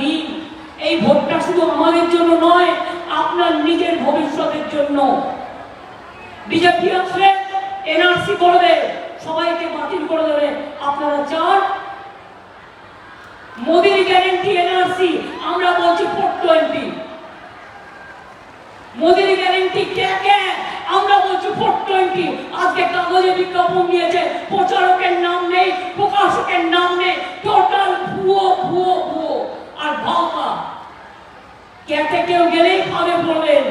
দিন। এই ভোটটা শুধু আমাদের জন্য নয়, আপনার নিজের ভবিষ্যতের জন্য। বিজেপি আসলে এনআরসি করবে, সবাইকে বাতিল করে দেবে। আপনারা চান? মোদির গ্যারেন্টি এনআরসি, আমরা বলছি ফোর টোয়েন্টি মোদির গ্যারেন্টি কে কে? আমরা বলছি ফোর টোয়েন্টি আজকে কাগজে বিজ্ঞাপন দিয়েছে প্রচারকের নাম নেই প্রকাশকের নাম নেই টোটাল ভুয়ো ভুয়ো ভুয়ো আর ভাওতা ক্যাটে কেউ গেলেই ফাঁদে পড়বেন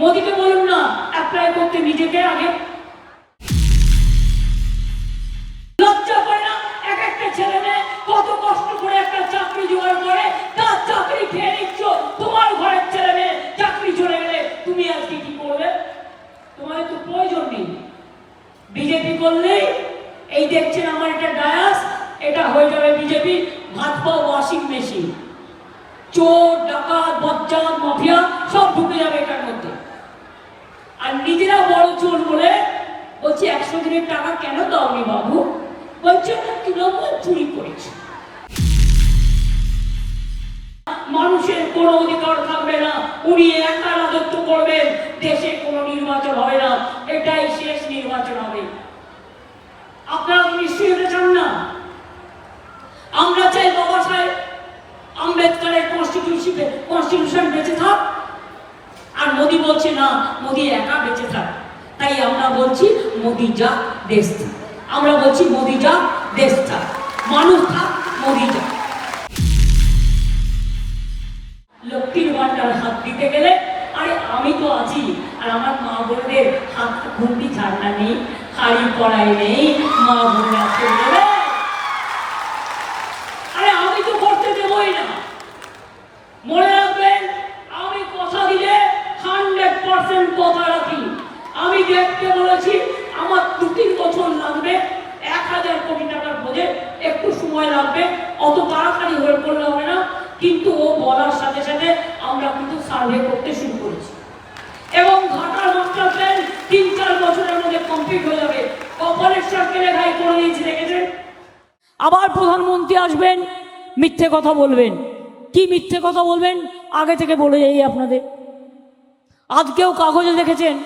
মোদিকে বলুন না অ্যাপ্লাই করতে নিজেকে আগে। লজ্জা করে না, এক একটা ছেলে মেয়ে কত কষ্ট করে একটা চাকরি জোগাড় করে, তার চাকরি খেয়ে নিচ্ছ, তোমার ঘরের ছেলে মেয়ে চাকরি চলে গেলে তুমি আজকে কি করবে? তোমার তো প্রয়োজন নেই। বিজেপি করলেই এই দেখছেন আমার একটা ডায়াস, এটা হয়ে যাবে বিজেপি, ভাত পাও ওয়াশিং মেশিন চোর, ডাকাত বজ্জাত মাফিয়া, সব ঢুকে যাবে এটার মধ্যে। আর নিজেরা বড় চোর বলে বলছি, একশো দিনের টাকা কেন দাওনি বাবু? বলছে তৃণমূল চুরি করেছে। মানুষের কোনো অধিকার থাকবে না। উনি একা রাজত্ব করবেন, দেশে কোনো নির্বাচন হবে না। এটাই শেষ নির্বাচন হবে। আপনারা নিশ্চয়ই এটা না? আমরা চাই বাবা সাহেব, আম্বেদকারের কনস্টিটিউশন কনস্টিটিউশন বেঁচে থাক। আর মোদি বলছে, না, মোদি একা বেঁচে থাক। তাই আমরা বলছি, মোদি যা, দেশ থাক। আমরা বলছি, মোদি যা, দেশ থাক। মানুষ থাক, মোদি যা। লক্ষ্মীর ভান্ডার হাত দিতে গেলে, আরে, আমি তো আছি। আর আমার মা বোনদের হাত, ঘুমটি ছাড়না নেই, হাড়ি পড়াই নেই, মা বোনরা চলে যাবে আরে আমি তো করতে দেবই না মনে রাখবেন আমি কথা দিলে হান্ড্রেড পার্সেন্ট কথা রাখি আমি দেখতে বলেছি, আমার দু তিন বছর লাগবে, এক হাজার কোটি টাকার প্রজেক্ট একটু সময় লাগবে, অত তাড়াতাড়ি হয়ে পড়লে হবে না, কিন্তু ও বলার সাথে সাথে আমরা কিন্তু সার্ভে করতে শুরু করেছি। এবং ঘাটার মাস্টার প্ল্যান তিন চার বছরের মধ্যে কমপ্লিট হয়ে যাবে। সার্কেলে গায়ে করে দিয়েছি, দেখেছেন? আবার প্রধানমন্ত্রী আসবেন, মিথ্যে কথা বলবেন। কি মিথ্যে কথা বলবেন? আগে থেকে বলে যাই আপনাদের। আজকেও কাগজে দেখেছেন,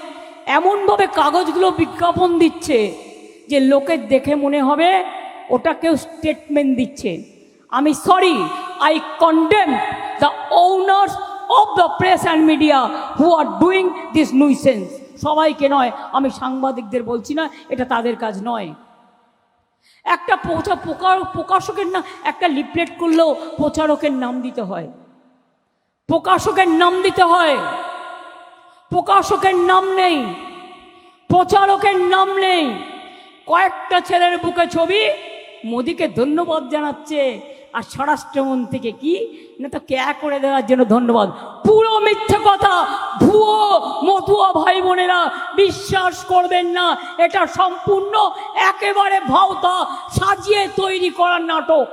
এমনভাবে কাগজগুলো বিজ্ঞাপন দিচ্ছে যে লোকের দেখে মনে হবে ওটা কেউ স্টেটমেন্ট দিচ্ছে। আমি sorry I condemn the owners of the press and media who are doing this nuisance সবাইকে নয়, আমি সাংবাদিকদের বলছি না, এটা তাদের কাজ নয়। একটা প্রচার প্রকার- প্রকাশকের না একটা লিফলেট করলেও প্রচারকের নাম দিতে হয়। প্রকাশকের নাম দিতে হয়। প্রকাশকের নাম নেই, প্রচারকের নাম নেই, কয়েকটা ছেলের বুকে ছবি মোদিকে ধন্যবাদ জানাচ্ছে আর স্বরাষ্ট্রমন্ত্রীকে কি? না তো ক্যা করে দেওয়ার জন্য ধন্যবাদ। পুরো মিথ্যে কথা ভুয়ো মতুয়া ভাই বোনেরা বিশ্বাস করবেন না, এটা সম্পূর্ণ একেবারে ভাওতা সাজিয়ে তৈরি করার নাটক।